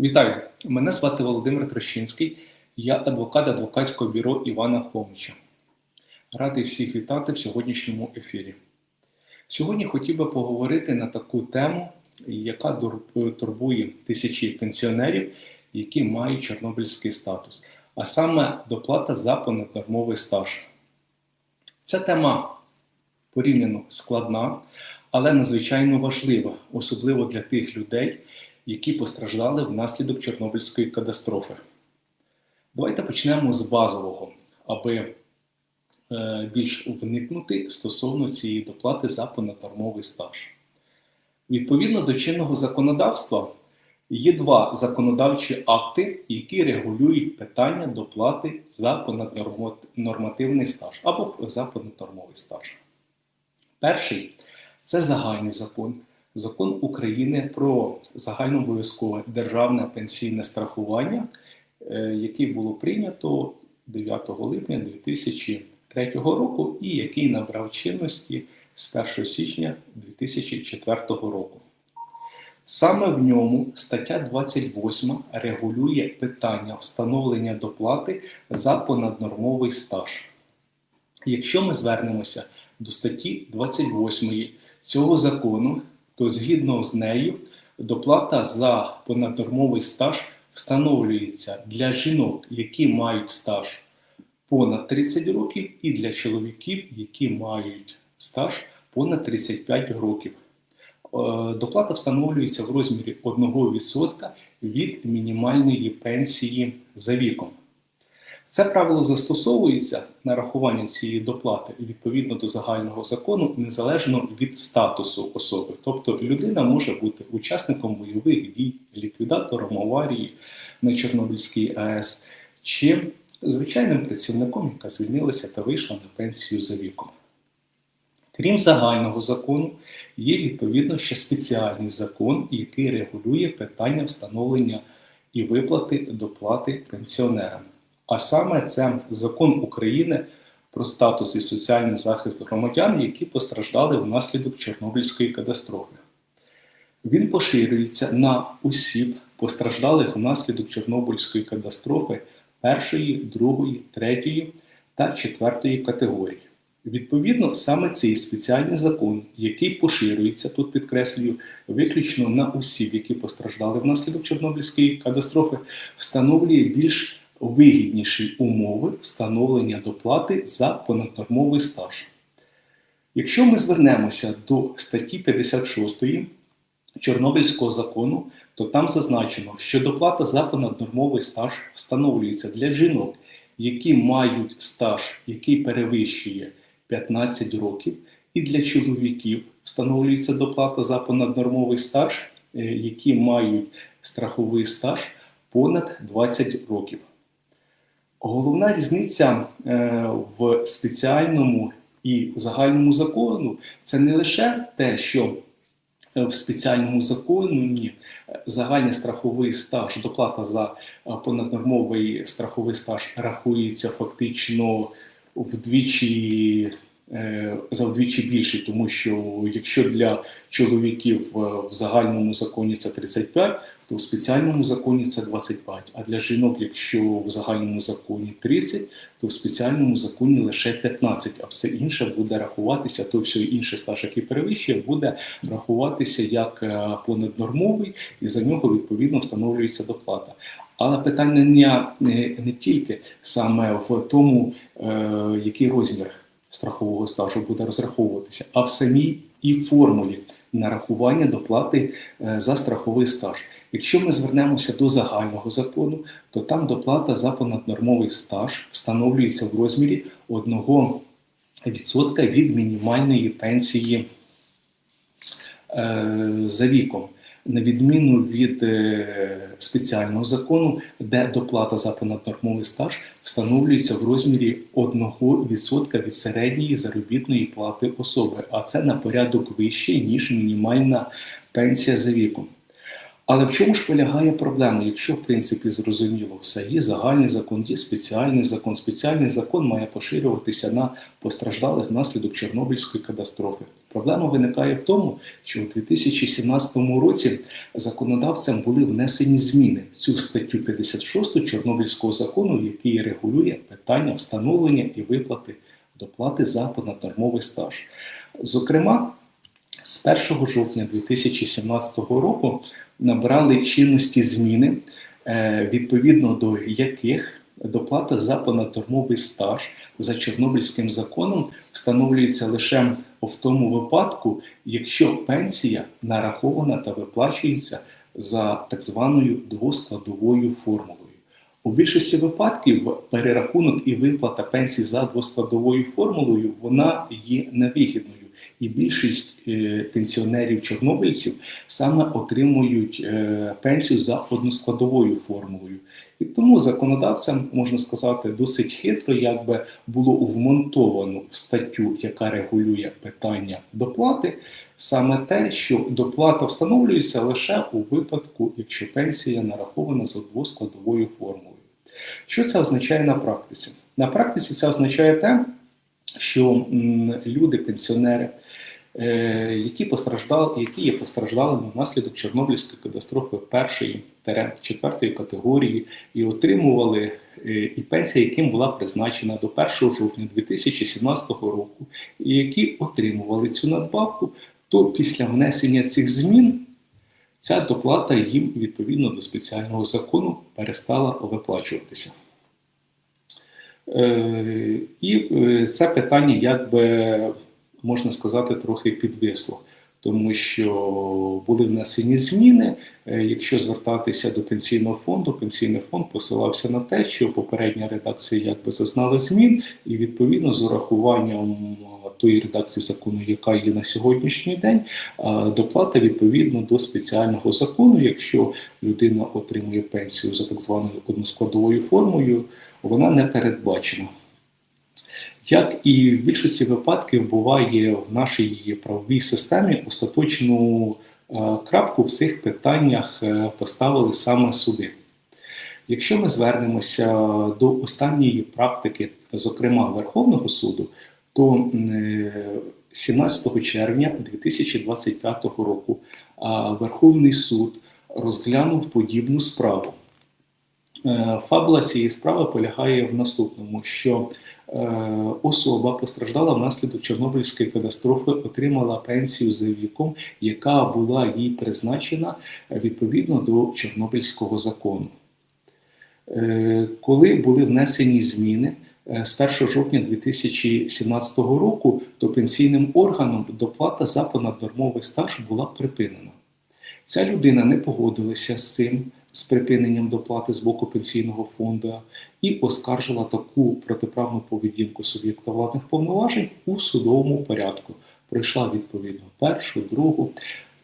Вітаю! Мене звати Володимир Трощинський, я адвокат адвокатського бюро Івана Хомича. Радий всіх вітати в сьогоднішньому ефірі. Сьогодні хотів би поговорити на таку тему, яка турбує тисячі пенсіонерів, які мають чорнобильський статус, а саме доплата за понаднормовий стаж. Ця тема порівняно складна, але надзвичайно важлива, особливо для тих людей, які постраждали внаслідок Чорнобильської катастрофи. Давайте почнемо з базового, аби е, більш вникнути стосовно цієї доплати за понаднормовий стаж. Відповідно до чинного законодавства є два законодавчі акти, які регулюють питання доплати за понаднормативний стаж або за понаднормовий стаж. Перший це загальний закон. Закон України про загальнообов'язкове державне пенсійне страхування, е, який було прийнято 9 липня 2003 року і який набрав чинності з 1 січня 2004 року. Саме в ньому стаття 28 регулює питання встановлення доплати за понаднормовий стаж. Якщо ми звернемося до статті 28 цього закону, то згідно з нею доплата за понаднормовий стаж встановлюється для жінок, які мають стаж понад 30 років, і для чоловіків, які мають стаж понад 35 років. Е, Доплата встановлюється в розмірі 1% від мінімальної пенсії за віком. Це правило застосовується на рахування цієї доплати відповідно до загального закону незалежно від статусу особи. Тобто людина може бути учасником бойових дій, ліквідатором аварії на Чорнобильській АЕС чи звичайним працівником, яка звільнилася та вийшла на пенсію за віком. Крім загального закону, є відповідно ще спеціальний закон, який регулює питання встановлення і виплати доплати пенсіонерам. А саме це закон України про статус і соціальний захист громадян, які постраждали внаслідок Чорнобильської катастрофи. Він поширюється на осіб, постраждалих внаслідок Чорнобильської катастрофи першої, другої, третьої та четвертої категорії. Відповідно, саме цей спеціальний закон, який поширюється, тут підкреслюю, виключно на осіб, які постраждали внаслідок Чорнобильської катастрофи, встановлює більш вигідніші умови встановлення доплати за понаднормовий стаж. Якщо ми звернемося до статті 56 Чорнобильського закону, то там зазначено, що доплата за понаднормовий стаж встановлюється для жінок, які мають стаж, який перевищує 15 років, і для чоловіків встановлюється доплата за понаднормовий стаж, е, які мають страховий стаж понад 20 років. Головна різниця е, в спеціальному і загальному закону це не лише те, що е, в спеціальному законі загальний страховий стаж, доплата за е, понаднормовий страховий стаж рахується фактично вдвічі. За вдвічі більший, тому що якщо для чоловіків в загальному законі це 35, то в спеціальному законі це 25. А для жінок, якщо в загальному законі 30, то в спеціальному законі лише 15, а все інше буде рахуватися, то все інше стаж, який перевищує, буде рахуватися як е, понаднормовий, і за нього відповідно встановлюється доплата. Але питання не, тільки саме в тому, е, який розмір страхового стажу буде розраховуватися, а в самій і формулі нарахування доплати е, за страховий стаж. Якщо ми звернемося до загального закону, то там доплата за понаднормовий стаж встановлюється в розмірі 1% від мінімальної пенсії е, за віком. На відміну від е, спеціального закону, де доплата за понаднормовий стаж встановлюється в розмірі 1% від середньої заробітної плати особи, а це на порядок вище, ніж мінімальна пенсія за віком. Але в чому ж полягає проблема? Якщо, в принципі, зрозуміло все, є загальний закон, є спеціальний закон. Спеціальний закон має поширюватися на постраждалих внаслідок Чорнобильської катастрофи. Проблема виникає в тому, що у 2017 році законодавцям були внесені зміни в цю статтю 56 Чорнобильського закону, який регулює питання встановлення і виплати доплати за понаднормовий стаж. Зокрема, з 1 жовтня 2017 року набрали чинності зміни, е, відповідно до яких доплата за понаднормовий стаж за Чорнобильським законом встановлюється лише в тому випадку, якщо пенсія нарахована та виплачується за так званою двоскладовою формулою. У більшості випадків перерахунок і виплата пенсії за двоскладовою формулою вона є невигідною. І більшість е, пенсіонерів-чорнобильців саме отримують е, пенсію за односкладовою формулою. І тому законодавцям, можна сказати, досить хитро, якби було вмонтовано в статтю, яка регулює питання доплати, саме те, що доплата встановлюється лише у випадку, якщо пенсія нарахована за двоскладовою формулою. Що це означає на практиці? На практиці це означає те, що люди, пенсіонери, е, які постраждали, які є постраждалими внаслідок Чорнобильської катастрофи першої четвертої категорії, і отримували е, і пенсія, яким була призначена до 1 жовтня 2017 року, і які отримували цю надбавку, то після внесення цих змін ця доплата їм відповідно до спеціального закону перестала виплачуватися. Е, і е, це питання, як би можна сказати, трохи підвисло, тому що були внесені зміни. Е, якщо звертатися до пенсійного фонду, пенсійний фонд посилався на те, що попередня редакція якби зазнала змін, і відповідно з урахуванням тої редакції закону, яка є на сьогоднішній день, доплата відповідно до спеціального закону, якщо людина отримує пенсію за так званою односкладовою формою вона не передбачена. Як і в більшості випадків буває в нашій правовій системі, остаточну е, крапку в цих питаннях е, поставили саме суди. Якщо ми звернемося до останньої практики, зокрема Верховного суду, то 17 е, червня 2025 року Верховний суд розглянув подібну справу. Е, фабула цієї справи полягає в наступному: що е, особа постраждала внаслідок Чорнобильської катастрофи, отримала пенсію за віком, яка була їй призначена е, відповідно до Чорнобильського закону. Коли були внесені зміни з 1 жовтня 2017 року, то пенсійним органом доплата за понаднормовий стаж була припинена. Ця людина не погодилася з цим з припиненням доплати з боку пенсійного фонду і оскаржила таку протиправну поведінку суб'єкта владних повноважень у судовому порядку. Пройшла відповідно першу, другу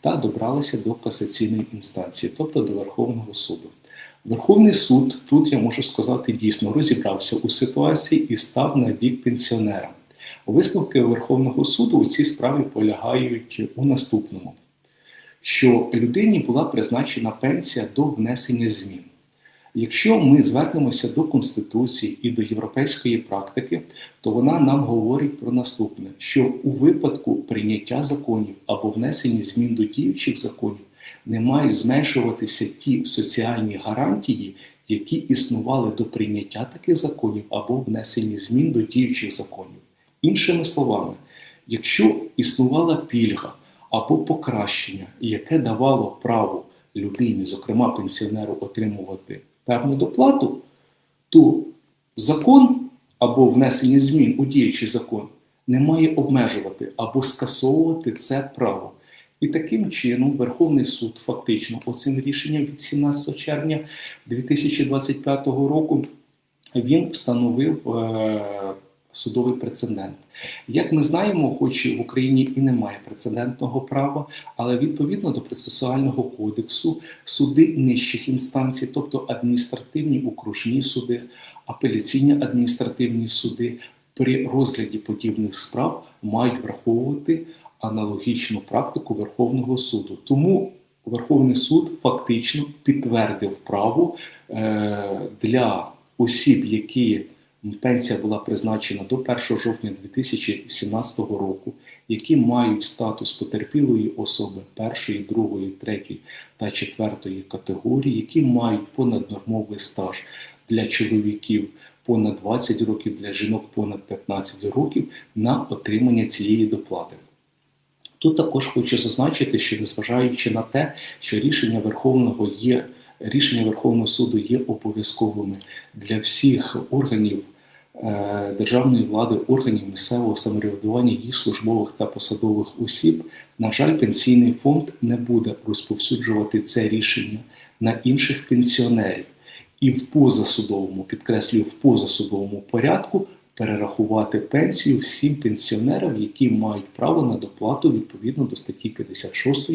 та добралася до касаційної інстанції, тобто до Верховного суду. Верховний суд, тут я можу сказати, дійсно розібрався у ситуації і став на бік пенсіонера. Висновки Верховного суду у цій справі полягають у наступному що людині була призначена пенсія до внесення змін. Якщо ми звернемося до Конституції і до європейської практики, то вона нам говорить про наступне: що у випадку прийняття законів або внесення змін до діючих законів не мають зменшуватися ті соціальні гарантії, які існували до прийняття таких законів або внесення змін до діючих законів. Іншими словами, якщо існувала пільга або покращення, яке давало право людині, зокрема пенсіонеру, отримувати певну доплату, то закон або внесення змін у діючий закон не має обмежувати або скасовувати це право. І таким чином Верховний суд фактично оцим рішенням від 17 червня 2025 року він встановив е, судовий прецедент. Як ми знаємо, хоч в Україні і немає прецедентного права, але відповідно до процесуального кодексу суди нижчих інстанцій, тобто адміністративні окружні суди, апеляційні адміністративні суди, при розгляді подібних справ мають враховувати аналогічну практику Верховного суду. Тому Верховний суд фактично підтвердив право е, для осіб, які пенсія була призначена до 1 жовтня 2017 року, які мають статус потерпілої особи першої, другої, третьої та четвертої категорії, які мають понаднормовий стаж для чоловіків понад 20 років, для жінок понад 15 років на отримання цієї доплати. Тут також хочу зазначити, що незважаючи на те, що рішення Верховного є рішення Верховного суду є обов'язковими для всіх органів державної влади, органів місцевого самоврядування, їх службових та посадових осіб, на жаль, пенсійний фонд не буде розповсюджувати це рішення на інших пенсіонерів і в позасудовому, підкреслюю, в позасудовому порядку перерахувати пенсію всім пенсіонерам, які мають право на доплату відповідно до статті 56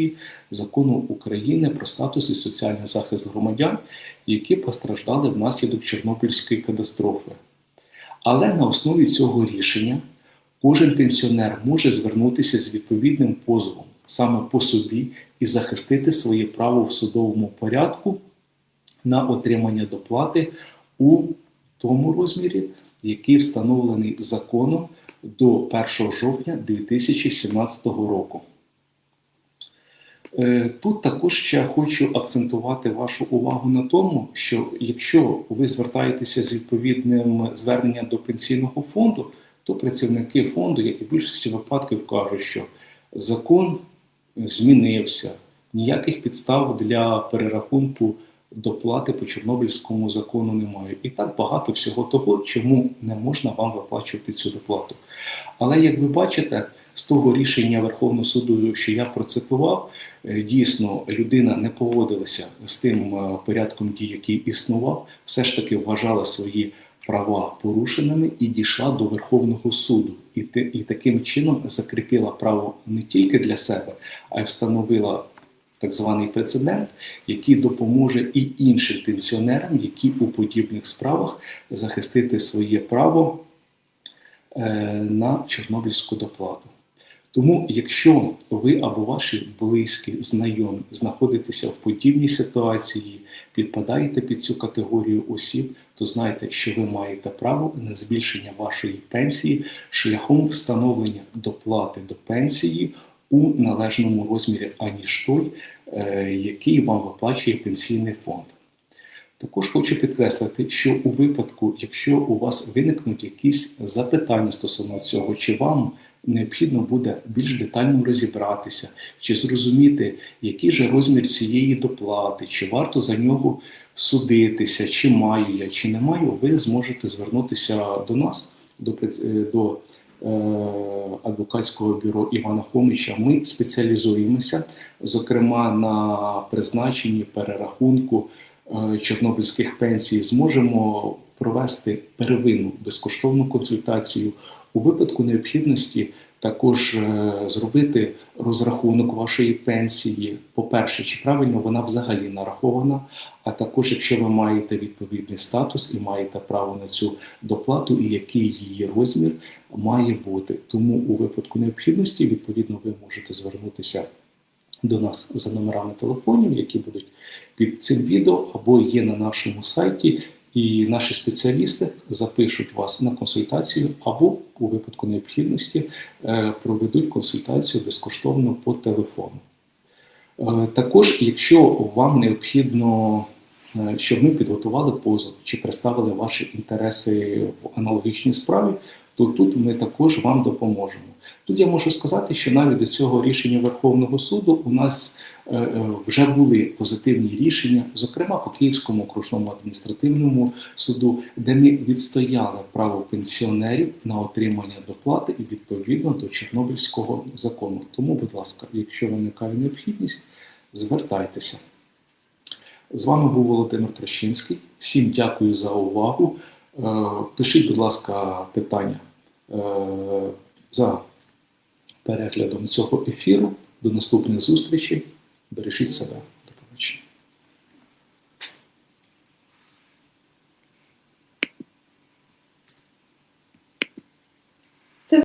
закону України про статус і соціальний захист громадян, які постраждали внаслідок Чорнобильської катастрофи. Але на основі цього рішення кожен пенсіонер може звернутися з відповідним позовом саме по собі і захистити своє право в судовому порядку на отримання доплати у тому розмірі, який встановлений законом до 1 жовтня 2017 року. Е, тут також ще хочу акцентувати вашу увагу на тому, що якщо ви звертаєтеся з відповідним зверненням до пенсійного фонду, то працівники фонду, як і в більшості випадків, кажуть, що закон змінився, ніяких підстав для перерахунку доплати по Чорнобильському закону немає. І так багато всього того, чому не можна вам виплачувати цю доплату. Але як ви бачите, з того рішення Верховного суду, що я процитував, е, дійсно людина не погодилася з тим е, порядком дій, який існував, все ж таки вважала свої права порушеними і дійшла до Верховного суду. І і таким чином закріпила право не тільки для себе, а й встановила так званий прецедент, який допоможе і іншим пенсіонерам, які у подібних справах захистити своє право е, на Чорнобильську доплату. Тому, якщо ви або ваші близькі, знайомі знаходитеся в подібній ситуації, підпадаєте під цю категорію осіб, то знайте, що ви маєте право на збільшення вашої пенсії шляхом встановлення доплати до пенсії у належному розмірі, аніж той, е, який вам виплачує пенсійний фонд. Також хочу підкреслити, що у випадку, якщо у вас виникнуть якісь запитання стосовно цього, чи вам необхідно буде більш детально розібратися, чи зрозуміти, який же розмір цієї доплати, чи варто за нього судитися, чи маю я, чи не маю, ви зможете звернутися до нас, до до Е, адвокатського бюро Івана Хомича. Ми спеціалізуємося, зокрема на призначенні перерахунку е, чорнобильських пенсій, зможемо провести первинну безкоштовну консультацію у випадку необхідності також е, зробити розрахунок вашої пенсії. По-перше, чи правильно вона взагалі нарахована, а також, якщо ви маєте відповідний статус і маєте право на цю доплату, і який її розмір має бути. Тому у випадку необхідності, відповідно, ви можете звернутися до нас за номерами телефонів, які будуть під цим відео або є на нашому сайті. І наші спеціалісти запишуть вас на консультацію або у випадку необхідності е, проведуть консультацію безкоштовно по телефону. Е, також, якщо вам необхідно, е, щоб ми підготували позов чи представили ваші інтереси в аналогічній справі, то тут ми також вам допоможемо. Тут я можу сказати, що навіть до цього рішення Верховного суду у нас е, е, вже були позитивні рішення, зокрема по Київському окружному адміністративному суду, де ми відстояли право пенсіонерів на отримання доплати і відповідно до Чорнобильського закону. Тому, будь ласка, якщо виникає необхідність, звертайтеся. З вами був Володимир Трощинський. Всім дякую за увагу. Е, пишіть, будь ласка, питання за переглядом цього ефіру. До наступних зустрічей. Бережіть себе.